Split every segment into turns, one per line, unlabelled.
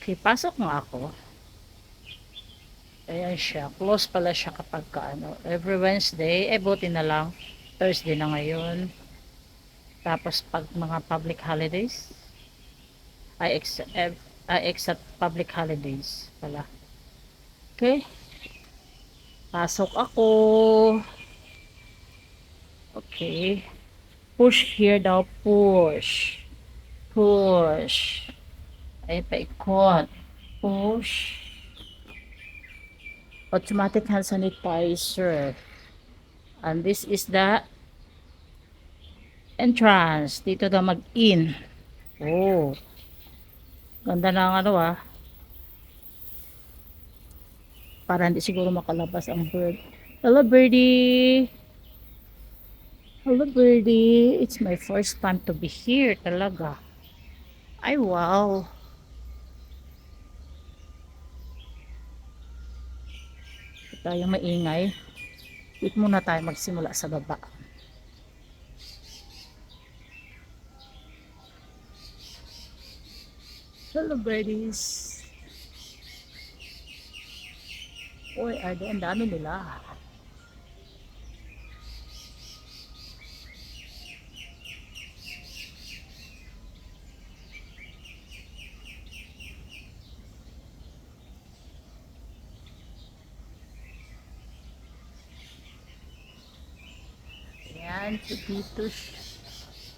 Okay, pasok nga ako. Ayan siya. Close pala siya kapag ka, ano, every Wednesday. Eh, buti na lang. Thursday na ngayon. Tapos, pag mga public holidays, I accept, I accept public holidays pala. Okay. Pasok ako. Okay. Push here daw. Push. Push. Ay, paikot. Push. Automatic hand sanitizer. And this is the entrance. Dito daw mag-in. Oh. Ganda ang ano ah. Para hindi siguro makalabas ang bird. Hello birdie. Hello birdie. It's my first time to be here talaga. Ay wow. Huwag tayong maingay. Wait muna tayo magsimula sa baba. Hello birdies. Uy, ade, ang dami nila. Ayan, dito.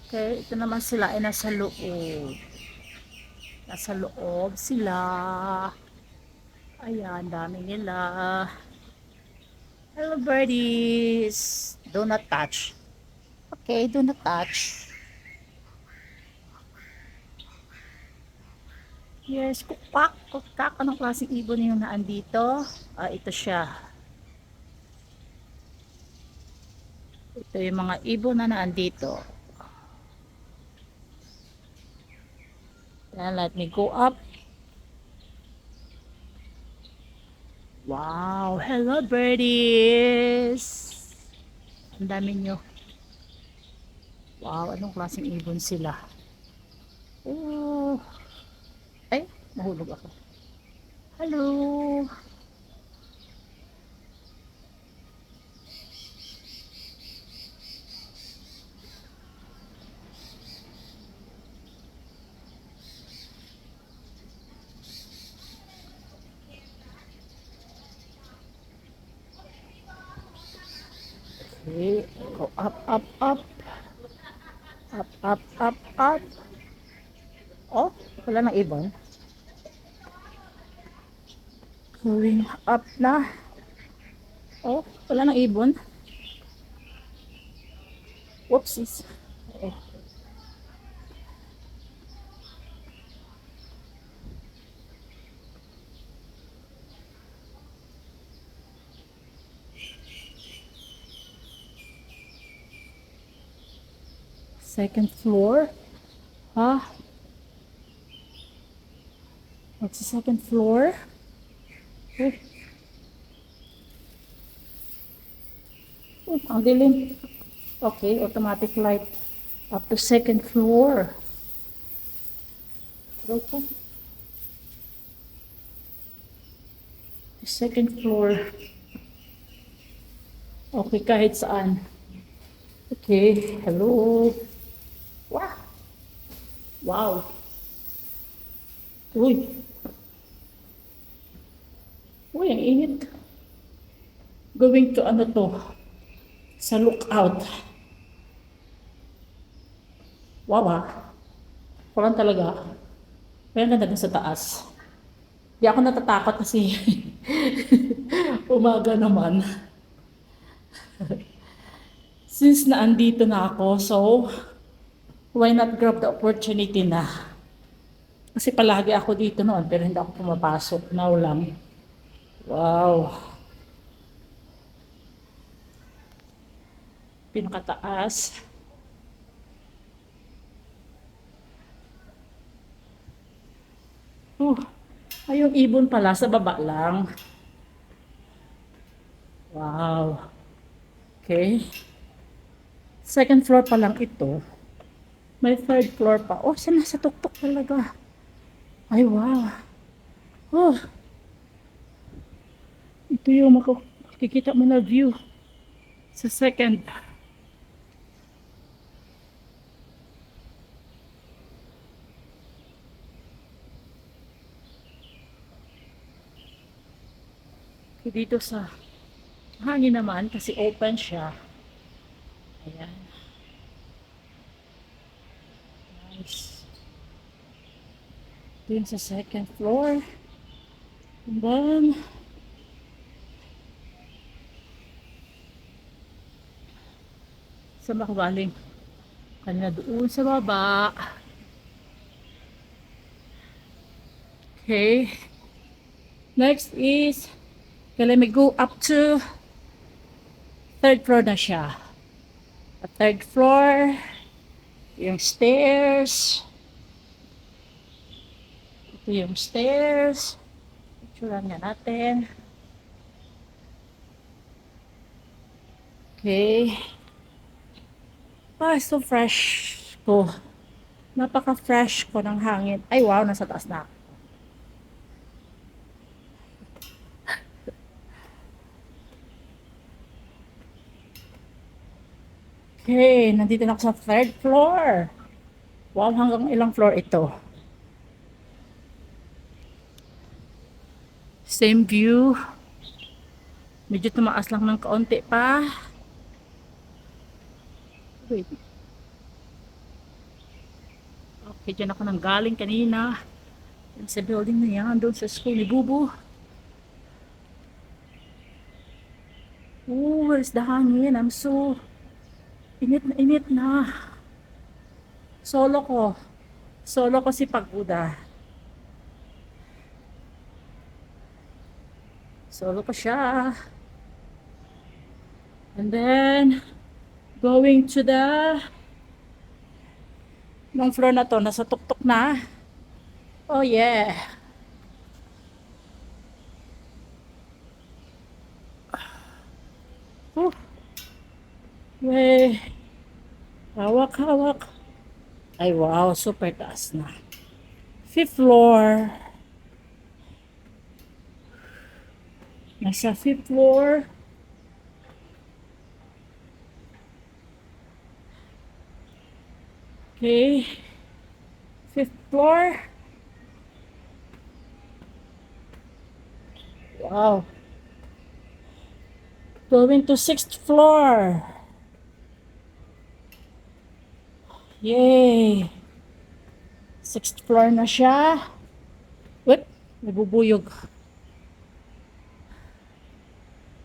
Okay, ito naman sila ay nasa loob. Nasa loob sila. Ayan, dami nila. Hello birdies. Do not touch. Okay, do not touch. Yes, kukpak, kukpak. Anong klaseng ibon yung naandito? Ah, ito siya. Ito yung mga ibon na naandito. Then let me go up. Wow! Hello birdies! Ang dami nyo. Wow! Anong klaseng ibon sila? Oh! Ay! Mahulog ako. Hello! Okay, go up, up, up. Up, up, up, up. Oh, wala nang ibon. Going up na. Oh, wala nang ibon. Whoopsies. Oh. Second floor. Huh? What's the second floor? Eh. Oh, ang dilim. Okay, automatic light up to second floor. Okay. The second floor. Okay, kahit saan. Okay, hello. Wow. Wow. Uy. Uy, ang init. Going to ano to? Sa lookout. Wow ah. Parang talaga. Pero ang ganda sa taas. Di ako natatakot kasi umaga naman. Since naandito na ako, so why not grab the opportunity na? Kasi palagi ako dito noon, pero hindi ako pumapasok. Now lang. Wow. Pinakataas. Oh, ay yung ibon pala sa baba lang. Wow. Okay. Second floor pa lang ito. May third floor pa. Oh, siya nasa tuktok talaga. Ay, wow. Oh. Ito yung makikita mo na view sa second. Dito sa hangin naman kasi open siya. Ayan. Nice. Dun sa second floor. And then, sa makabaling kanina doon sa baba. Okay. Next is, okay, let me go up to third floor na siya. A third floor, yung stairs. Ito yung stairs. Picturean nga natin. Okay. Ah, so fresh ko. Napaka-fresh ko ng hangin. Ay, wow, nasa taas na. ako. Okay, nandito na ako sa third floor. Wow, hanggang ilang floor ito? Same view. Medyo tumaas lang ng kaunti pa. Wait. Okay, dyan ako nang galing kanina. Yan sa building na yan, doon sa school ni Bubu. Oh, where's the hangin? I'm so init na init na. Solo ko. Solo ko si Paguda. Solo ko siya. And then, going to the Nung floor na to, nasa tuktok na. Oh yeah. Oh. Wey. Hawak, hawak. Ay wow, super taas na. Fifth floor. Nasa fifth floor. Okay. Fifth floor. Wow. Going to sixth floor. Yay. Sixth floor na siya. Wait, nabubuyog.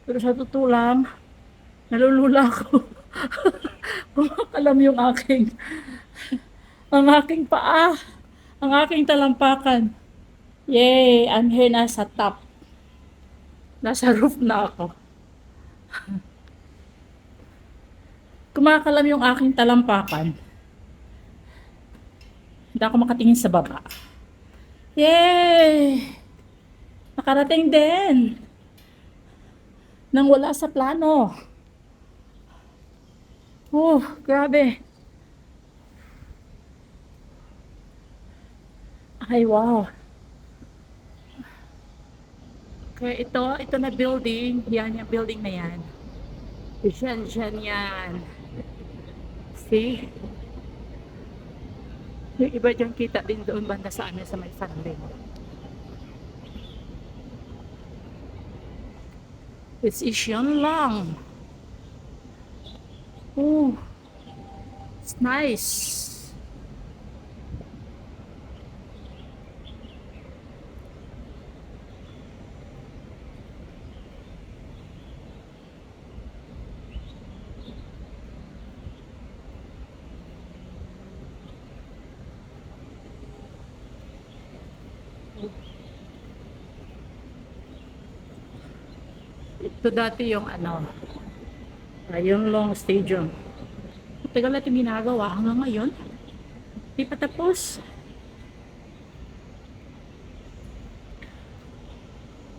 Pero sa totoo lang, nalulula ako. Kumakalam yung aking ang aking paa, ang aking talampakan. Yay! I'm here na sa top. Nasa roof na ako. Kumakalam yung aking talampakan. Hindi ako makatingin sa baba. Yay! Nakarating din. Nang wala sa plano. Oh, grabe. Ay, wow. Okay, ito, ito na building. Yan, yung building na yan. Diyan, diyan yan. See? Yung iba dyan kita din doon banda sa amin sa may funding. It's Isyan lang. Oh, it's nice. Ito dati yung ano, ah, yung long stadium. Tagal natin ginagawa hanggang ngayon. Di pa tapos.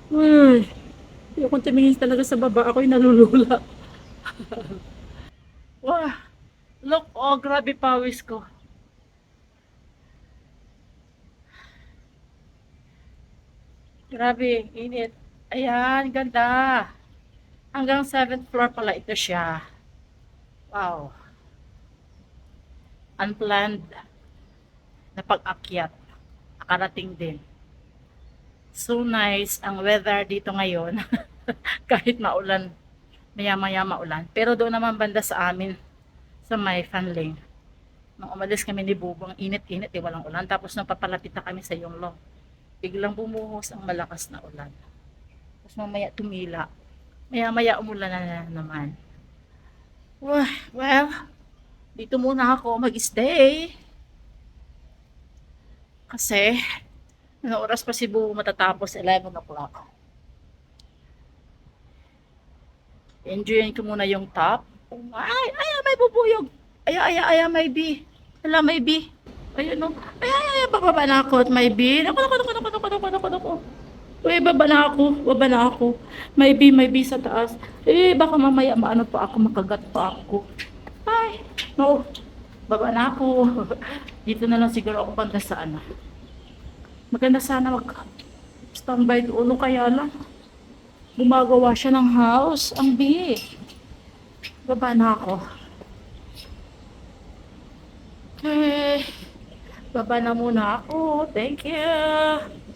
Uy, hindi akong tumingin talaga sa baba. Ako'y nalulula. Wah, Look, oh, grabe pawis ko. Grabe, init. Ayan, ganda. Hanggang 7th floor pala ito siya. Wow. Unplanned na pag-akyat. Nakarating din. So nice ang weather dito ngayon. Kahit maulan. Maya-maya maulan. Pero doon naman banda sa amin sa may fanling. Nung umalis kami ni Bubong, init-init, eh, walang ulan. Tapos nung papalapit na kami sa Yonglong, biglang bumuhos ang malakas na ulan. Tapos mamaya tumila. Maya-maya umulan na naman. Well, well, dito muna ako mag-stay. Kasi, ano oras pa si Bubo matatapos? 11 o'clock. Enjoyin ko muna yung top. Ay, ay, may bubuyog. Ay, ay, ay, ay, may bee. Hala, may bee. Ayun, no. Ay, ay, ay, bababa na ako at may bee. Naku, naku, naku, naku, naku, naku, naku, naku. Uy, baba na ako. Baba na ako. May bee, may bee sa taas. Eh, baka mamaya maano pa ako, makagat pa ako. Ay, no. Baba na ako. Dito na lang siguro ako banda sa ano. Maganda sana mag standby doon. Kaya lang. Gumagawa siya ng house. Ang bee. Baba na ako. Okay. Baba na muna ako. Thank you.